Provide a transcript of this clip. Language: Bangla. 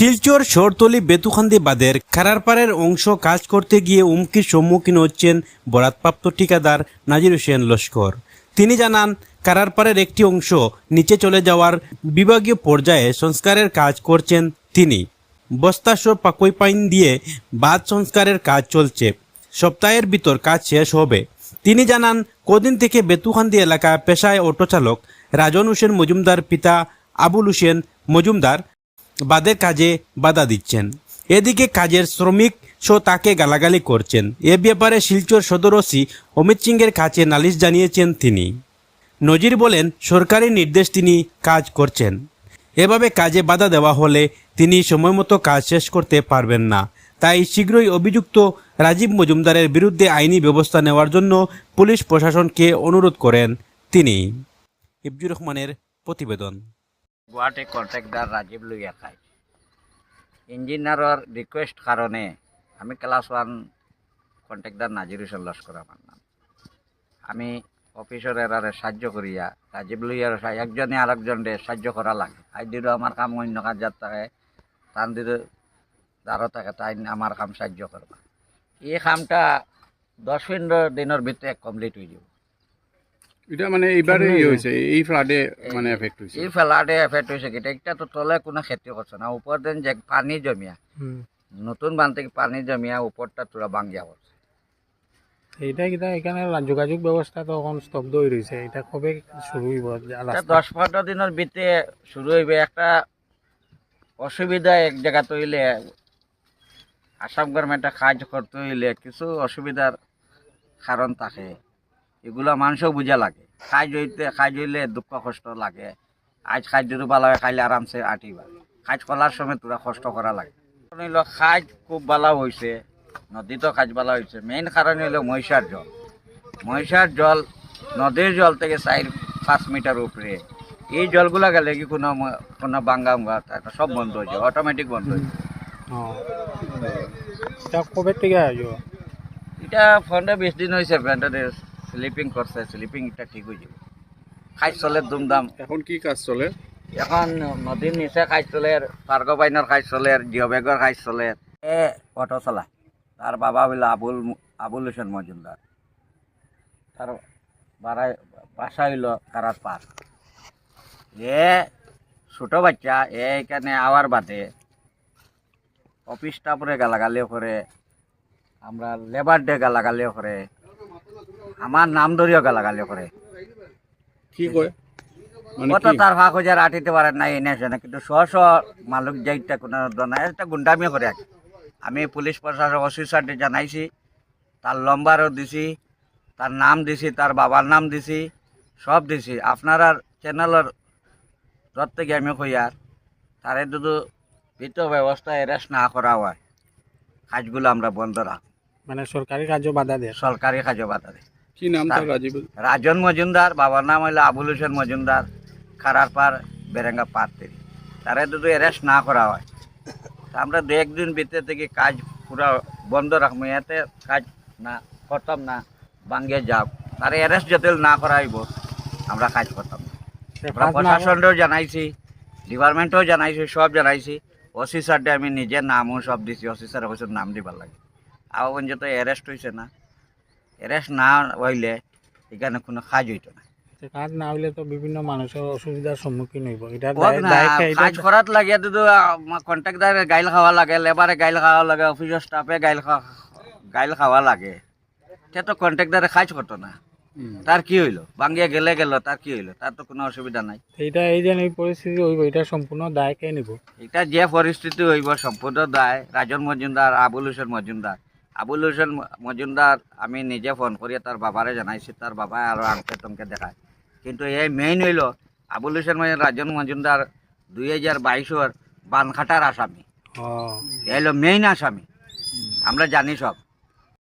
শিলচর, শহরতলি, বেতুখান্দি বাদের খারারপাড়ের অংশ কাজ করতে গিয়ে হুমকির সম্মুখীন হচ্ছেন বরাতপ্রাপ্ত ঠিকাদার নাজির হোসেন লস্কর। তিনি জানান কারারপাড়ের একটি অংশ নিচে চলে যাওয়ার বিভাগীয় পর্যায়ে সংস্কারের কাজ করছেন তিনি। বস্তাসহ পাকই পাইন দিয়ে বাদ সংস্কারের কাজ চলছে। সপ্তাহের ভিতর কাজ শেষ হবে। তিনি জানান, কদিন থেকে বেতুখান্দি এলাকা পেশায় অটো চালক রাজন হোসেন মজুমদার, পিতা আবুল হোসেন মজুমদার বাদের কাজে বাধা দিচ্ছেন। এদিকে কাজের শ্রমিক সহ তাকে গালাগালি করছেন। এ ব্যাপারে শিলচর সদর ওসি অমিত সিংয়ের কাছে নালিশ জানিয়েছেন তিনি। নজির বলেন, সরকারি নির্দেশ তিনি কাজ করছেন। এভাবে কাজে বাধা দেওয়া হলে তিনি সময়মতো কাজ শেষ করতে পারবেন না। তাই শীঘ্রই অভিযুক্ত রাজীব মজুমদারের বিরুদ্ধে আইনি ব্যবস্থা নেওয়ার জন্য পুলিশ প্রশাসনকে অনুরোধ করেন তিনি। ইবজুর রহমানের প্রতিবেদন। গুৱাহাটী কণ্ট্ৰেক্টাৰ ৰাজীৱ লুইয়া খাই। ইঞ্জিনিয়াৰৰ ৰিকুৱেষ্ট কাৰণে আমি class one contractor Nazir Hussain Laskar আমার নাম আমি অফিসের এরারে সাহায্য করিয়া রাজীব লুইয়ার একজনে আরেকজনে সাহায্য করা লাগে। আই দিলেও আমার কাম অন্য কাজের থাকে, তান দিলে যারও থাকে, তাই আমার কাম সাহায্য করবা এই কামটা দশ পনেরো দিনের ভিতরে কমপ্লিট হয়ে যাব। এটা মানে এইবারে হয়েছে এই ফ্লাডে মানে এফেক্ট হয়েছে এই এফেক্ট হয়েছে এটা তো তলে কোনো ক্ষতি করছে না। উপর দিন যে পানি জমিয়া নতুন বান থেকে পানি জমিয়া উপরটা তোরা এইটা কিটা এখানে যোগাযোগ ব্যবস্থা তো এখন স্তব্ধ হয়ে রয়েছে এটা কবে শুরু হইব? দশ পনেরো দিনের ভিতরে শুরু হইবে। একটা অসুবিধা এক জায়গা তৈলে আসাম গভর্নমেন্টে কাজ করতে হইলে কিছু অসুবিধার কারণ থাকে। এগুলো মানুষও বুঝা লাগে। খাই হইতে খাই হইলে দুঃখ কষ্ট লাগে। আজ কাজ যদি ভালো হয় খাইলে আরামসে আটিবা কাজ করার সময় তোরা কষ্ট করা লাগে। হইল কাজ খুব ভালো হয়েছে নদীতেও কাজ ভালো হয়েছে মেইন কারণ হইল মহিষার জল। মহিষার জল নদীর জল থেকে চার পাঁচ মিটার উপরে। এই জলগুলা গেলে কি কোনো কোনো বাঙ্গা উঙ্গা সব বন্ধ হয়ে যায় অটোমেটিক বন্ধ হয়ে যায়। এটা কবে থেকে এটা পনেরো বিশ দিন হয়েছে ব্যান্ডারে স্লিপিং করছে স্লিপিং এটা ঠিক হয়ে যাবে। খাই চলে দুমদাম এখন কি কাজ চলে? এখন নদীর নিচে খাই চলে পার্গ বাইনের খাই চলে জিও বেগর খাই চলে। এ অটো চালায়। তার বাবা হইল আবুল আবুল হোসেন মজুমদার। তার বাড়াই বাসা হইল কারার পার এ ছোট বাচ্চা এ এখানে আওয়ার বাদে। অফিস স্টাফরে গালাগালিও করে। আমরা লেবার ডে গালাগালিও করে। আমার নাম ধরিও গালাগালিও করে। কি কয়? মানে কত তার ফাঁক হয়ে যায় আটিতে পারে না এনে আসে না কিন্তু শ শ মালুক যাইটা কোনো নাই। একটা গুন্ডামিও করে আছে। আমি পুলিশ প্রশাসন অফিসারটি জানাইছি। তার লম্বারও দিছি তার নাম দিছি তার বাবার নাম দিছি সব দিছি। আপনার আর চ্যানেলের তর থেকে আমি কইয়ার তারে শুধু বিত ব্যবস্থা এরেস্ট না করা হয় কাজগুলো আমরা বন্ধ রাখ মানে সরকারি কাজও বাধা দেয়। সরকারি কাজও বাধা দেয়। কি নাম তার রাজীব রাজন মজুমদার বাবার নাম হইল আবুল হোসেন মজুমদার খারার পার বেরেঙ্গা পার থেকে তারা যদি অ্যারেস্ট না করা হয় তা আমরা দু একদিন ভিতরে থেকে কাজ পুরো বন্ধ রাখব এতে কাজ না করতাম না বাঙ্গে যাও তারা অ্যারেস্ট যাতে না করা হইব আমরা কাজ করতাম না আমরা প্রশাসনটাও জানাইছি ডিপার্টমেন্টও জানাইছি সব জানাইছি। ওসি স্যারটা আমি নিজের নামও সব দিছি ওসি স্যার অবশ্য নাম দিবার লাগে। আবার পর্যন্ত অ্যারেস্ট হয়েছে না। অ্যারেস্ট না হইলে এখানে কোনো কাজ হইতো না। কাজ না হইলে তো বিভিন্ন মানুষের অসুবিধার সম্মুখীন হইব। এটা এটা- কাজ করাত লাগে তো কন্ট্রাক্টারে গাইল খাওয়া লাগে লেবারে গাইল খাওয়া লাগে অফিসের স্টাফে গাইল খাওয়া গাইল খাওয়া লাগে। সে তো কন্ট্রাক্টারে কাজ করতো না। তার কি হইল? বাঙ্গিয়া গেলে গেল তার কি হইল? তার তো কোনো অসুবিধা নাই। এইটা এই যে এই পরিস্থিতি হইব এটা সম্পূর্ণ দায় কে নিব? এটা যে পরিস্থিতি হইব সম্পূর্ণ দায়। রাজন মজুমদার আবুল হোসেন মজুমদার। আবুল হোসেন মজুমদার আমি নিজে ফোন করি তার বাবারে জানাইছি তার বাবা আর আংকে টংকে দেখায়। কিন্তু এই মেইন হইল আবুল হোসেন রাজন মজুমদার দুই হাজার বাইশের বানখাটার আসামি। এই এ হলো মেইন আসামি। আমরা জানি সব।